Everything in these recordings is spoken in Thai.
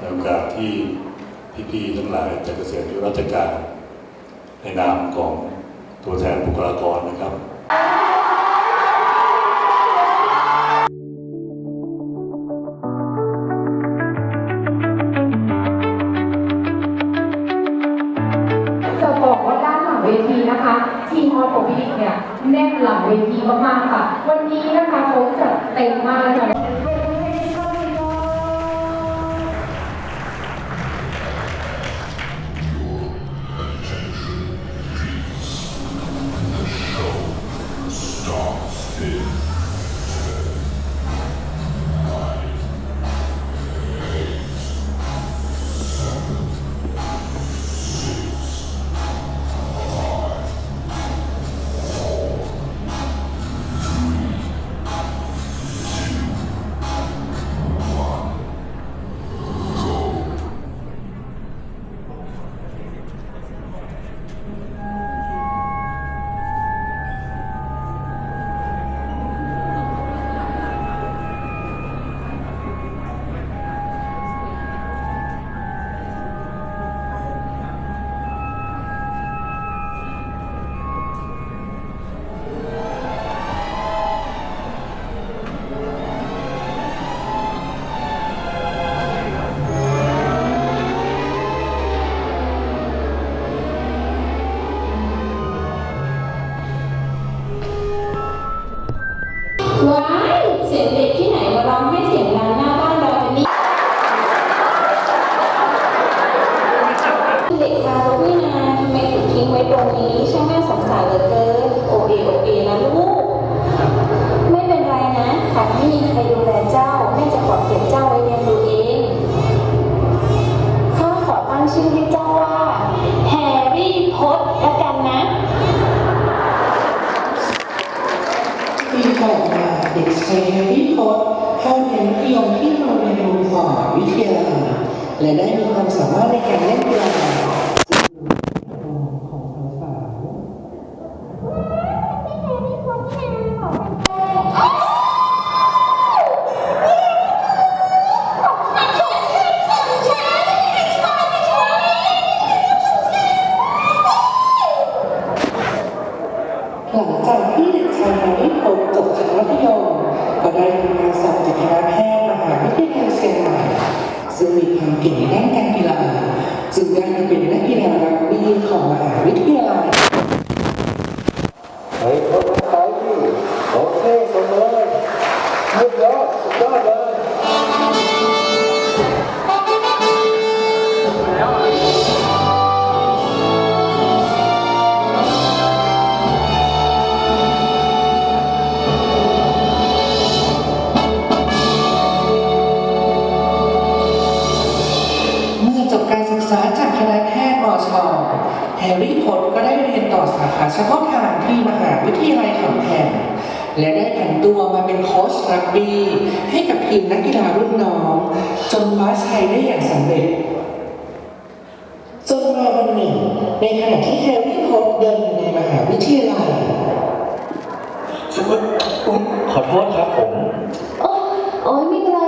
ในโอกาสที่พี่ๆทั้งหลายจะเกษียณอายุราชการ ในนามของตัวแทนบุคลากรนะครับจะบอกว่าด้านหลังเวทีนะคะ ทีมออโตวิดิกเนี่ยแน่นหลังเวทีมากๆค่ะ วันนี้นะคะเขาจัดเต็มมากเลย ค่ะว้ สามารถในการเล่นกีฬาของสาวหลังจากที่เด็กชายแฮร์รี่พอจบจากมัธยมก็ได้ทำงานสอบจากคณะแพทย์มหาวิทยาลัยเชียงใหม่ ซึ่งมีความเก่งด้านการกีฬาจึงได้มาเป็นนักกีฬารักบี้ของมหาวิทยาลัยเฮ้ยคนไทยพี่โอเคสมเลยเยี่ยมยอด ร์รี่พอตเตอร์ก็ได้เรียนต่อสาขาเฉพาะทางที่มหาวิทยาลัยขอนแก่นและได้ผันตัวมาเป็นโค้ชรักบี้ให้กับทีมนักกีฬารุ่นน้อง จนคว้าชัยได้อย่างสำเร็จจนมาวันหนึ่ง ในขณะที่แฮร์รี่พอตเตอร์เดินอยู่ในมหาวิทยาลัยขอโทษครับผม โอ้โอ้ยไม่เป็นไร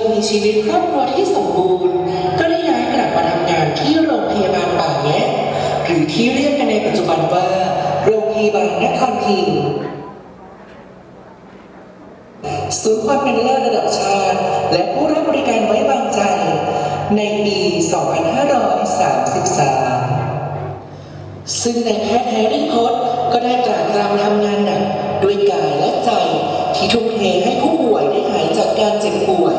เมื่อมีชีวิตครอบครัวที่สมบูรณ์ ก็ได้ย้ายกลับมาทำงานที่โรงพยาบาลป่าแงะหรือที่เรียกกันในปัจจุบันว่า โรงพยาบาลนครพิงศูนย์ความเป็นเลิศระดับชาติ และผู้รับบริการไว้วางใจ ในปี 2533 ซึ่งในายแพทย์แฮร์รี่พอตก็ได้ตรากตรำทำงานหนักด้วยกายและใจที่ทุ่มเทให้ผู้ป่วยได้หายจากการเจ็บป่วย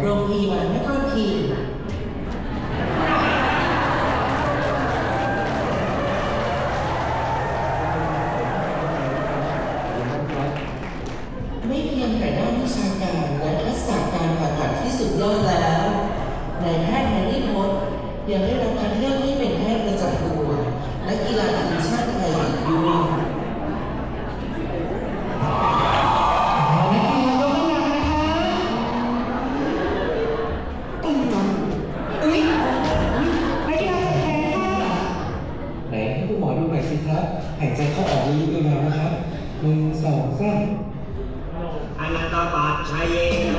โรงพีมันไม่ค่อยพีไม่เพียงแต่ด้านวิชาการและทักษะการผ่าตัดที่สุดยอดแล้วแพทย์แฮร์รี่อตยังได้รับ ก็ออกอายุแล้วนะครับหนึ่งสองสามอนันตบัตชัยเยน